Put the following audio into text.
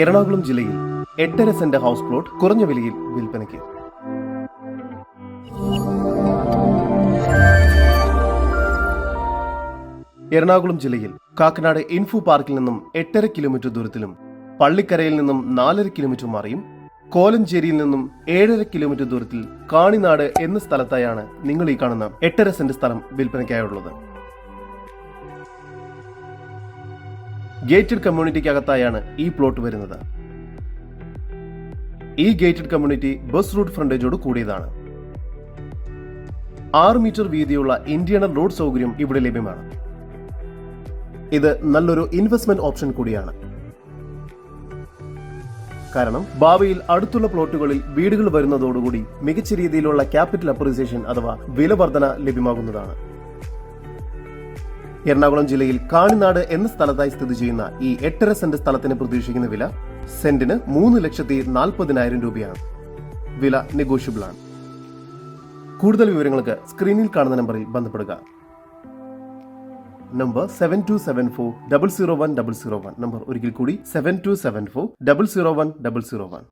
എറണാകുളം ജില്ലയിൽ എട്ടര saint house plot കുറഞ്ഞ വിലയിൽ വിൽപ്പനയ്ക്ക്. എറണാകുളം ജില്ലയിൽ കാക്കനാട് ഇൻഫു പാർക്കിൽ നിന്നും എട്ടര കിലോമീറ്റർ ദൂരത്തിലും പള്ളിക്കരയിൽ നിന്നും നാലര കിലോമീറ്റർ മാറിയും കോലഞ്ചേരിയിൽ നിന്നും ഏഴര കിലോമീറ്റർ ദൂരത്തിൽ കാണിനാട് എന്ന സ്ഥലത്തായാണ് നിങ്ങൾ ഈ കാണുന്ന എട്ടര സെന്റ് സ്ഥലം വിൽപ്പനയ്ക്കായുള്ളത്. ഗേറ്റഡ് കമ്മ്യൂണിറ്റിക്കകത്തായാണ് ഈ പ്ലോട്ട് വരുന്നത്. ഈ ഗേറ്റഡ് കമ്മ്യൂണിറ്റി ബസ് റൂട്ട് ഫ്രണ്ടേജോട് കൂടിയതാണ്. ആറ് മീറ്റർ വീതിയുള്ള ഇന്ത്യണൽ റോഡ് സൗകര്യം ഇവിടെ ലഭ്യമാണ്. ഇത് നല്ലൊരു ഇൻവെസ്റ്റ്മെന്റ് ഓപ്ഷൻ കൂടിയാണ്. കാരണം ഭാവിയിൽ അടുത്തുള്ള പ്ലോട്ടുകളിൽ വീടുകൾ വരുന്നതോടുകൂടി മികച്ച രീതിയിലുള്ള ക്യാപിറ്റൽ അപ്രീസിയേഷൻ അഥവാ വിലവർധന ലഭ്യമാകുന്നതാണ്. എറണാകുളം ജില്ലയിൽ കാണിനാട് എന്ന സ്ഥലത്തായി സ്ഥിതി ചെയ്യുന്ന ഈ എട്ടര സെന്റ് സ്ഥലത്തിന് പ്രതീക്ഷിക്കുന്ന വില സെന്റിന് മൂന്ന് ലക്ഷത്തി നാൽപ്പതിനായിരം രൂപയാണ്. വില നെഗോഷ്യബിൾ ആണ് കൂടുതൽ വിവരങ്ങൾക്ക് സ്ക്രീനിൽ കാണുന്ന നമ്പറിൽ ബന്ധപ്പെടുക. Number seven two seven four double zero one double zero one number ഒരിക്കൽ കൂടി seven two seven four double zero one double zero one